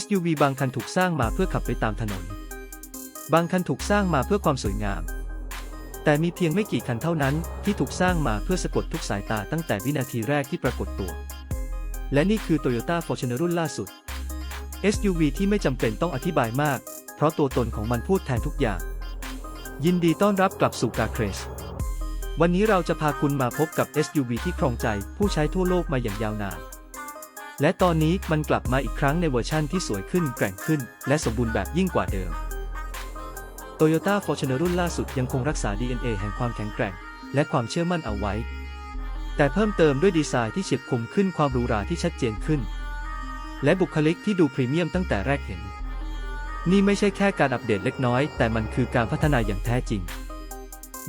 SUV บางคันถูกสร้างมาเพื่อขับไปตามถนน บางคันถูกสร้างมาเพื่อความสวยงาม แต่มีเพียงไม่กี่คันเท่านั้นที่ถูกสร้างมาเพื่อสะกดทุกสายตาตั้งแต่วินาทีแรกที่ปรากฏตัว และนี่คือ Toyota Fortuner รุ่นล่าสุด SUV ที่ไม่จำเป็นต้องอธิบายมาก เพราะตัวตนของมันพูดแทนทุกอย่าง ยินดีต้อนรับกลับสู่กาเครสวันนี้เราจะพาคุณมาพบกับ SUV ที่ครองใจผู้ใช้ทั่วโลกมาอย่างยาวนาน และตอนนี้มันกลับมาอีกครั้งในเวอร์ชั่นที่สวยขึ้นแกร่งขึ้น และสมบูรณ์แบบยิ่งกว่าเดิม Toyota Fortuner รุ่นล่าสุดยังคงรักษา DNA แห่งความแข็งแกร่ง และความเชื่อมั่นเอาไว้ แต่เพิ่มเติมด้วยดีไซน์ที่เฉียบคมขึ้นความหรูหราที่ชัดเจนขึ้น และบุคลิกที่ดูพรีเมียมตั้งแต่แรกเห็น นี่ไม่ใช่แค่การอัปเดตเล็กน้อย แต่มันคือการพัฒนาอย่างแท้จริง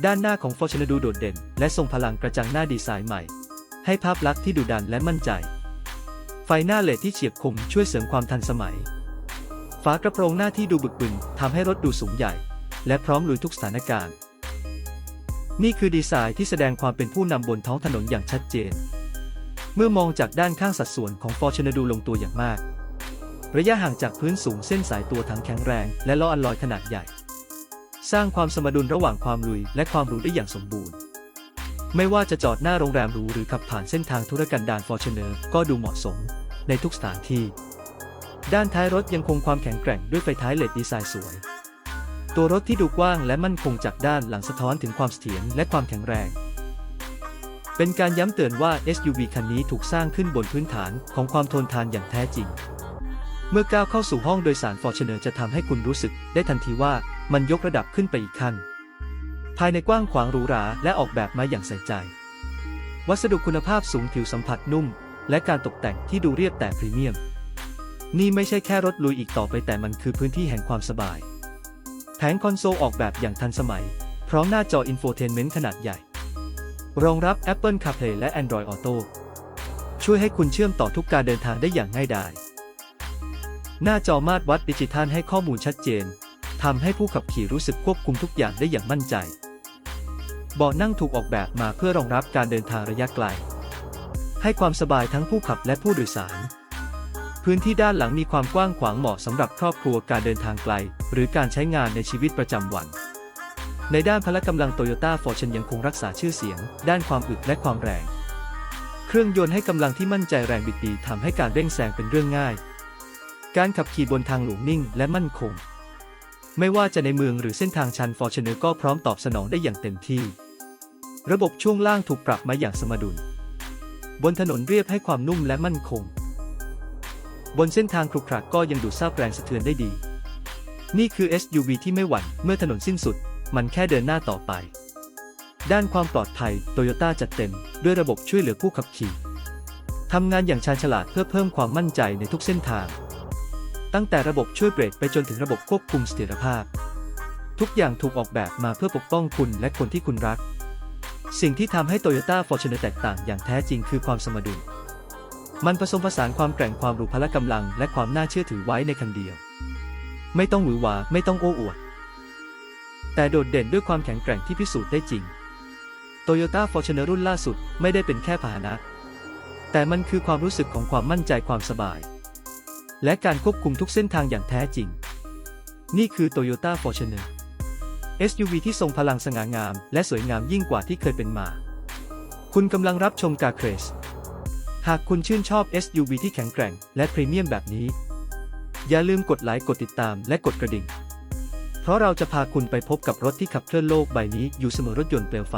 ด้านหน้าของ Fortuner ดูโดดเด่น และทรงพลังกระจังหน้าดีไซน์ใหม่ ให้ภาพลักษณ์ที่ดุดันและมั่นใจ ไฟหน้าเลดที่เฉียบคมช่วยเสริมความทันสมัย ฝากระโปรงหน้าที่ดูบึกบึนทำให้รถดูสูงใหญ่ และพร้อมลุยทุกสถานการณ์ นี่คือดีไซน์ที่แสดงความเป็นผู้นำบนท้องถนนอย่างชัดเจน เมื่อมองจากด้านข้างสัดส่วนของ Fortuner ดูลงตัวอย่างมาก ระยะห่างจากพื้นสูงเส้นสายตัวทั้งแข็งแรง และล้ออัลลอยขนาดใหญ่ สร้างความสมดุลระหว่างความลุยและความหรูได้อย่างสมบูรณ์ ไม่ว่าจะจอดหน้าโรงแรมหรูหรือขับผ่านเส้นทางธุรกันดาร Fortuner ก็ดูเหมาะสม ในทุกสถานที่ ด้านท้ายรถยังคงความแข็งแกร่งด้วยไฟท้ายเลดดีไซน์สวย ตัวรถที่ดูกว้างและมั่นคงจากด้านหลังสะท้อนถึงความเสถียรและความแข็งแรง เป็นการย้ำเตือนว่า SUV คันนี้ถูกสร้างขึ้นบนพื้นฐานของความทนทานอย่างแท้จริง เมื่อก้าวเข้าสู่ห้องโดยสาร Fortuner จะทำให้คุณรู้สึกได้ทันทีว่ามันยกระดับขึ้นไปอีกขั้น ภายในกว้างขวางหรูหราและออกแบบมาอย่างใส่ใจ วัสดุคุณภาพสูงผิวสัมผัสนุ่ม และการตกแต่งที่ดูเรียบแต่พรีเมียม นี่ไม่ใช่แค่รถลุยอีกต่อไปแต่มันคือพื้นที่แห่งความสบาย แผงคอนโซลออกแบบอย่างทันสมัย พร้อมหน้าจออินโฟเทนเมนต์ขนาดใหญ่ รองรับ Apple CarPlay และ Android Auto ช่วยให้คุณเชื่อมต่อทุกการเดินทางได้อย่างง่ายดาย หน้าจอมาตรวัดดิจิทัลให้ข้อมูลชัดเจนทำให้ผู้ขับขี่รู้สึกควบคุมทุกอย่างได้อย่างมั่นใจ เบาะนั่งถูกออกแบบมาเพื่อรองรับการเดินทางระยะไกล ให้ความสบายทั้งผู้ขับและผู้โดยสาร พื้นที่ด้านหลังมีความกว้างขวางเหมาะสำหรับครอบครัวการเดินทางไกล หรือการใช้งานในชีวิตประจำวัน ในด้านพละกำลังโตโยต้าฟอร์ชันยังคงรักษาชื่อเสียง ด้านความอึดและความแรง เครื่องยนต์ให้กำลังที่มั่นใจแรงบิดดีทำให้การเร่งแซงเป็นเรื่องง่าย การขับขี่บนทางหลวงนิ่งและมั่นคงไม่ว่าจะในเมืองหรือเส้นทางชันฟอร์ชเนอร์ก็พร้อมตอบสนองได้อย่างเต็มที่ ระบบช่วงล่างถูกปรับมาอย่างสมดุล บนถนนเรียบให้ความนุ่มและมั่นคง บนเส้นทางครุขระก็ยังดูดซาบแรงสะเทือนได้ดี นี่คือ SUV ที่ไม่หวั่นเมื่อถนนสิ้นสุด มันแค่เดินหน้าต่อไป ด้านความปลอดภัยโตโยต้าจัดเต็ม ด้วยระบบช่วยเหลือผู้ขับขี่ทำงานอย่างชาญฉลาดเพื่อเพิ่มความมั่นใจในทุกเส้นทาง ตั้งแต่ระบบช่วยเบรกไปจนถึงระบบควบคุมเสถียรภาพ ทุกอย่างถูกออกแบบมาเพื่อปกป้องคุณและคนที่คุณรัก สิ่งที่ทำให้ Toyota Fortuner แตกต่างอย่างแท้จริงคือความสมดุล มันผสมผสานความแกร่งความรู้พละกำลัง และความน่าเชื่อถือไว้ในคันเดียว ไม่ต้องหวือหวาไม่ต้องโอ้อวด แต่โดดเด่นด้วยความแข็งแกร่งที่พิสูจน์ได้จริง Toyota Fortuner รุ่นล่าสุดไม่ได้เป็นแค่พาหนะ แต่มันคือความรู้สึกของความมั่นใจความสบาย และการควบคุมทุกเส้นทางอย่างแท้จริง นี่คือ Toyota Fortuner SUV ที่ทรงพลังสง่างาม และสวยงามยิ่งกว่าที่เคยเป็นมา คุณกำลังรับชมกาเครสหากคุณชื่นชอบ SUV ที่แข็งแกร่ง และพรีเมียมแบบนี้ อย่าลืมกดไลค์กดติดตามและกดกระดิ่ง เพราะเราจะพาคุณไปพบกับรถที่ขับเคลื่อนโลกใบนี้อยู่เสมอรถยนต์เปลวไฟ